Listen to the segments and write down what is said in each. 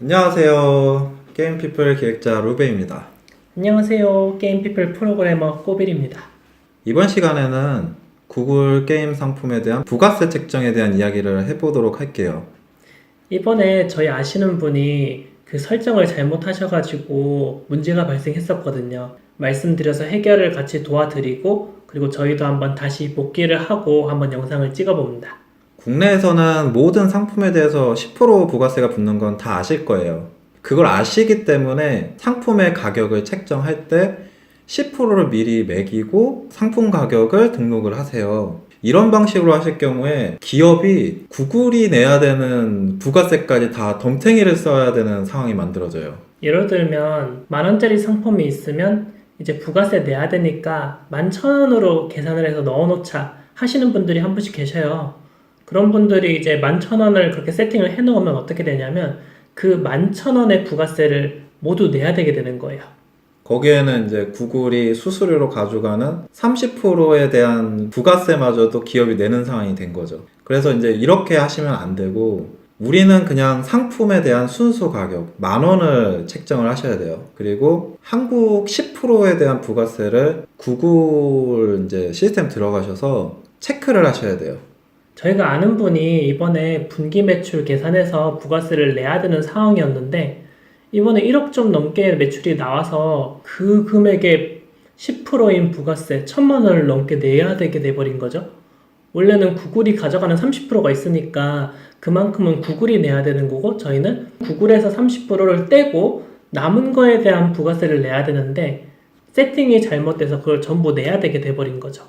안녕하세요. 게임피플 기획자 루베입니다. 안녕하세요. 게임피플 프로그래머 꼬빌입니다. 이번 시간에는 구글 게임 상품에 대한 부가세 책정에 대한 이야기를 해보도록 할게요. 이번에 저희 아시는 분이 그 설정을 잘못하셔가지고 문제가 발생했었거든요. 말씀드려서 해결을 같이 도와드리고 그리고 저희도 한번 다시 복귀를 하고 한번 영상을 찍어봅니다. 국내에서는 모든 상품에 대해서 10% 부가세가 붙는 건 다 아실 거예요. 그걸 아시기 때문에 상품의 가격을 책정할 때 10%를 미리 매기고 상품 가격을 등록을 하세요. 이런 방식으로 하실 경우에 기업이 구글이 내야 되는 부가세까지 다 덤탱이를 써야 되는 상황이 만들어져요. 예를 들면 만 원짜리 상품이 있으면 이제 부가세 내야 되니까 만 천 원으로 계산을 해서 넣어놓자 하시는 분들이 한 분씩 계셔요. 그런 분들이 이제 만천 원을 그렇게 세팅을 해놓으면 어떻게 되냐면 그 만천 원의 부가세를 모두 내야 되게 되는 거예요. 거기에는 이제 구글이 수수료로 가져가는 30%에 대한 부가세마저도 기업이 내는 상황이 된 거죠. 그래서 이제 이렇게 하시면 안 되고 우리는 그냥 상품에 대한 순수 가격 만 원을 책정을 하셔야 돼요. 그리고 한국 10%에 대한 부가세를 구글 이제 시스템 들어가셔서 체크를 하셔야 돼요. 저희가 아는 분이 이번에 분기 매출 계산해서 부가세를 내야 되는 상황이었는데 이번에 1억 좀 넘게 매출이 나와서 그 금액의 10%인 부가세 천만 원을 넘게 내야 되게 돼버린 거죠. 원래는 구글이 가져가는 30%가 있으니까 그만큼은 구글이 내야 되는 거고 저희는 구글에서 30%를 떼고 남은 거에 대한 부가세를 내야 되는데 세팅이 잘못돼서 그걸 전부 내야 되게 돼버린 거죠.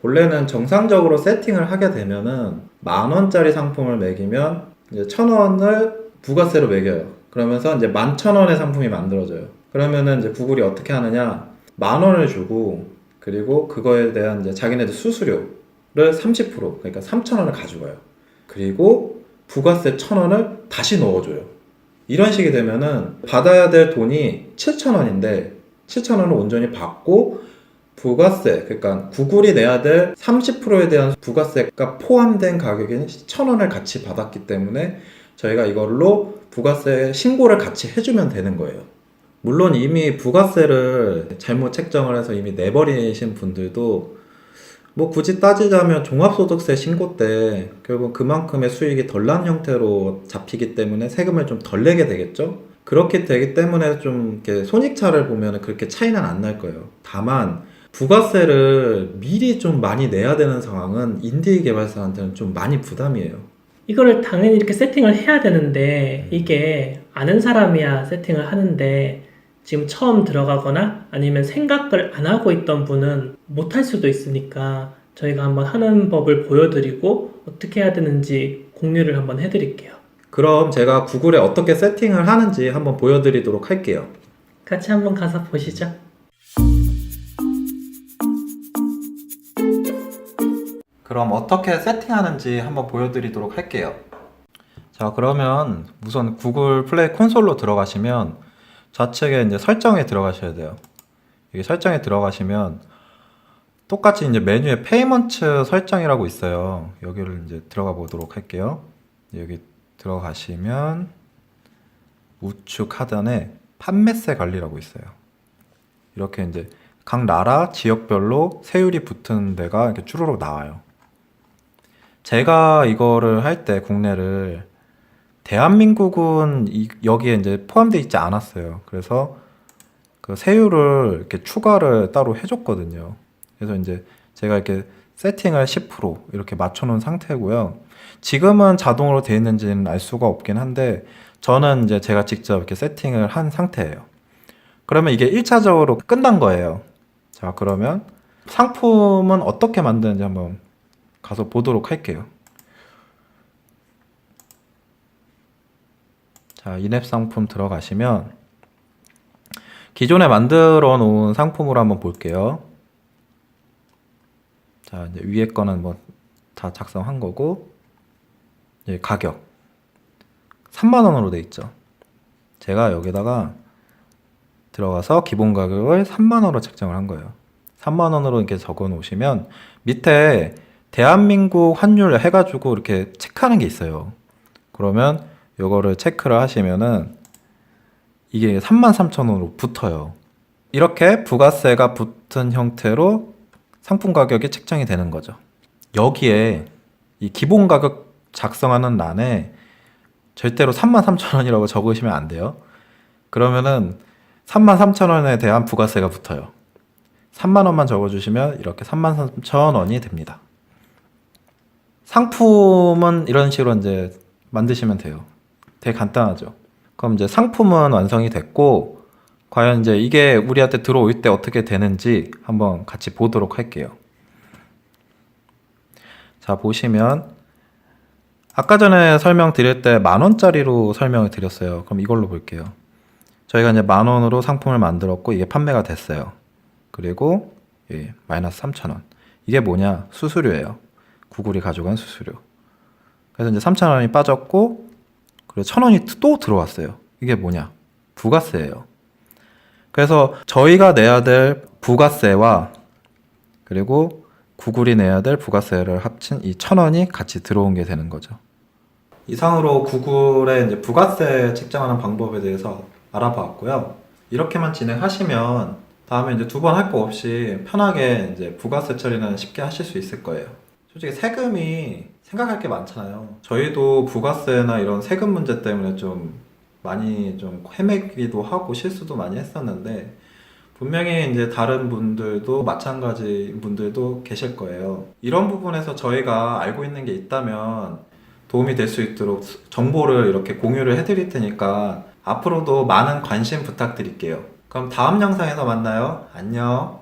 본래는 정상적으로 세팅을 하게 되면은 만 원짜리 상품을 매기면 이제 천 원을 부가세로 매겨요. 그러면서 이제 만 천 원의 상품이 만들어져요. 그러면은 이제 구글이 어떻게 하느냐? 만 원을 주고 그리고 그거에 대한 이제 자기네들 수수료를 30% 그러니까 3천 원을 가져가요. 그리고 부가세 천 원을 다시 넣어줘요. 이런 식이 되면은 받아야 될 돈이 7천 원인데 7천 원을 온전히 받고 부가세, 그러니까 구글이 내야 될 30%에 대한 부가세가 포함된 가격인 1,000원을 같이 받았기 때문에 저희가 이걸로 부가세 신고를 같이 해주면 되는 거예요. 물론 이미 부가세를 잘못 책정을 해서 이미 내버리신 분들도 뭐 굳이 따지자면 종합소득세 신고 때 결국 그만큼의 수익이 덜 난 형태로 잡히기 때문에 세금을 좀 덜 내게 되겠죠? 그렇게 되기 때문에 좀 이렇게 손익차를 보면 그렇게 차이는 안 날 거예요. 다만 부가세를 미리 좀 많이 내야 되는 상황은 인디 개발사한테는 좀 많이 부담이에요. 이거를 당연히 이렇게 세팅을 해야 되는데 이게 아는 사람이야 세팅을 하는데 지금 처음 들어가거나 아니면 생각을 안 하고 있던 분은 못할 수도 있으니까 저희가 한번 하는 법을 보여드리고 어떻게 해야 되는지 공유를 한번 해드릴게요. 그럼 제가 구글에 어떻게 세팅을 하는지 한번 보여드리도록 할게요. 같이 한번 가서 보시죠. 그럼 어떻게 세팅하는지 한번 보여드리도록 할게요. 자, 그러면 우선 구글 플레이 콘솔로 들어가시면 좌측에 이제 설정에 들어가셔야 돼요. 여기 설정에 들어가시면 똑같이 이제 메뉴에 페이먼트 설정이라고 있어요. 여기를 이제 들어가 보도록 할게요. 여기 들어가시면 우측 하단에 판매세 관리라고 있어요. 이렇게 이제 각 나라 지역별로 세율이 붙은 데가 이렇게 쭈루룩 나와요. 제가 이거를 할 때 국내를 대한민국은 이- 여기에 이제 포함되어 있지 않았어요. 그래서 그 세율을 이렇게 추가를 따로 해줬거든요. 그래서 이제 제가 이렇게 세팅을 10% 이렇게 맞춰놓은 상태고요. 지금은 자동으로 되어 있는지는 알 수가 없긴 한데 저는 이제 제가 직접 이렇게 세팅을 한 상태예요. 그러면 이게 1차적으로 끝난 거예요. 자, 그러면 상품은 어떻게 만드는지 한번 가서 보도록 할게요. 자, 인앱 상품 들어가시면 기존에 만들어 놓은 상품으로 한번 볼게요. 자, 이제 위에 거는 뭐 다 작성한 거고, 이제 가격. 3만 원으로 돼 있죠. 제가 여기다가 들어가서 기본 가격을 3만 원으로 책정을 한 거예요. 3만 원으로 이렇게 적어 놓으시면 밑에 대한민국 환율 해가지고 이렇게 체크하는 게 있어요. 그러면 요거를 체크를 하시면은 이게 33,000원으로 붙어요. 이렇게 부가세가 붙은 형태로 상품 가격이 책정이 되는 거죠. 여기에 이 기본 가격 작성하는欄에 절대로 33,000원이라고 적으시면 안 돼요. 그러면은 33,000원에 대한 부가세가 붙어요. 3만 원만 적어주시면 이렇게 33,000원이 됩니다. 상품은 이런 식으로 이제 만드시면 돼요. 되게 간단하죠. 그럼 이제 상품은 완성이 됐고, 과연 이제 이게 우리한테 들어올 때 어떻게 되는지 한번 같이 보도록 할게요. 자, 보시면, 아까 전에 설명드릴 때 만 원짜리로 설명을 드렸어요. 그럼 이걸로 볼게요. 저희가 이제 만 원으로 상품을 만들었고, 이게 판매가 됐어요. 그리고, 예, 마이너스 3,000원. 이게 뭐냐? 수수료예요. 구글이 가져간 수수료. 그래서 이제 3,000원이 빠졌고, 그리고 1,000원이 또 들어왔어요. 이게 뭐냐? 부가세예요. 그래서 저희가 내야 될 부가세와 그리고 구글이 내야 될 부가세를 합친 이 1,000원이 같이 들어온 게 되는 거죠. 이상으로 구글의 이제 부가세 책정하는 방법에 대해서 알아봤고요. 이렇게만 진행하시면 다음에 이제 두 번 할 거 없이 편하게 이제 부가세 처리는 쉽게 하실 수 있을 거예요. 솔직히 세금이 생각할 게 많잖아요. 저희도 부가세나 이런 세금 문제 때문에 좀 많이 좀 헤매기도 하고 실수도 많이 했었는데 분명히 이제 다른 분들도 마찬가지 분들도 계실 거예요. 이런 부분에서 저희가 알고 있는 게 있다면 도움이 될 수 있도록 정보를 이렇게 공유를 해드릴 테니까 앞으로도 많은 관심 부탁드릴게요. 그럼 다음 영상에서 만나요. 안녕.